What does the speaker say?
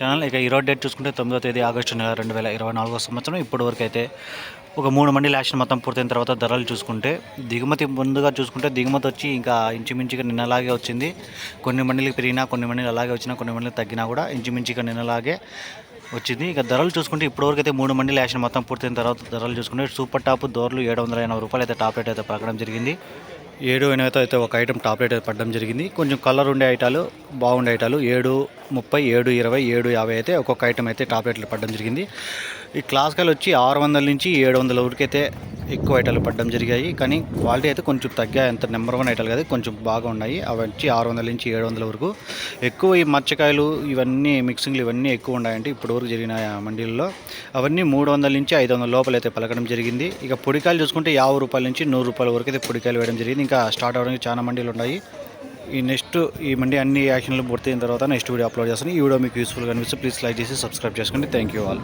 Channel. ఇక ఈరోజు date చూసుకుంటే తొమ్మిదో తేదీ ఆగస్టు నెల రెండు వేల ఇరవై నాలుగో సంవత్సరం. ఇప్పటి వరకు అయితే ఒక మూడు మండలి యాక్షన్ మొత్తం పూర్తయిన తర్వాత ధరలు చూసుకుంటే దిగుమతి ముందుగా చూసుకుంటే దిగుమతి వచ్చి ఇంకా ఇంచుమించుగా నిన్నలాగే వచ్చింది. కొన్ని మండలికి పెరిగినా కొన్ని మండలి అలాగే వచ్చినా కొన్ని మండలికి తగ్గినా కూడా ఇంచుమించుగా నిన్నలాగే వచ్చింది. ఇక ధరలు చూసుకుంటే ఇప్పటివరకు అయితే మూడు మండలి యాక్షన్ మొత్తం పూర్తయిన తర్వాత ధరలు చూసుకుంటే సూపర్ టాప్ దోర్లు ఏడు వందల ఎనభై రూపాయలు అయితే టాప్ రేట్ అయితే పలకడం జరిగింది. ఏడు ఎనిమిది అయితే ఒక ఐటమ్ టాప్లెట్ పడడం జరిగింది. కొంచెం కలర్ ఉండే ఐటాలు బాగుండే ఐటాలు ఏడు ముప్పై ఏడు ఇరవై ఏడు యాభై అయితే ఒక్కొక్క ఐటమ్ అయితే టాప్లెట్లు పడడం జరిగింది. ఈ క్లాస్కల్ వచ్చి ఆరు వందల నుంచి ఏడు వందల వరకు అయితే ఎక్కువ ఐటాలు పడడం జరిగాయి. కానీ క్వాలిటీ అయితే కొంచెం తగ్గాయి. అంత నెంబర్ వన్ ఐటాలు కదా కొంచెం బాగా ఉన్నాయి. అవి వచ్చి ఆరు వందల నుంచి ఏడు వందల వరకు. ఎక్కువ ఈ మచ్చకాయలు ఇవన్నీ మిక్సింగ్లు ఇవన్నీ ఎక్కువ ఉన్నాయంటే ఇప్పటి వరకు జరిగిన మండీల్లో. అవన్నీ మూడు వందల నుంచి ఐదు వందల లోపల అయితే పలకడం జరిగింది. ఇక పొడికాయలు చూసుకుంటే యాభై రూపాయల నుంచి నూరు రూపాయల వరకు అయితే పొడికాయలు వేయడం జరిగింది. ఇంకా స్టార్ట్ అవడానికి చాలా మండీలు ఉన్నాయి. ఈ నెక్స్ట్ ఈ మండి అన్ని యాక్షన్లు పూర్తయిన తర్వాత నెక్స్ట్ వీడియో అప్లోడ్ చేస్తాను. ఈ వీడియో మీకు యూస్ఫుల్గా అనిపిస్తే ప్లీజ్ లైక్ చేసి సబ్స్క్రైబ్ చేసుకోండి. Thank you all.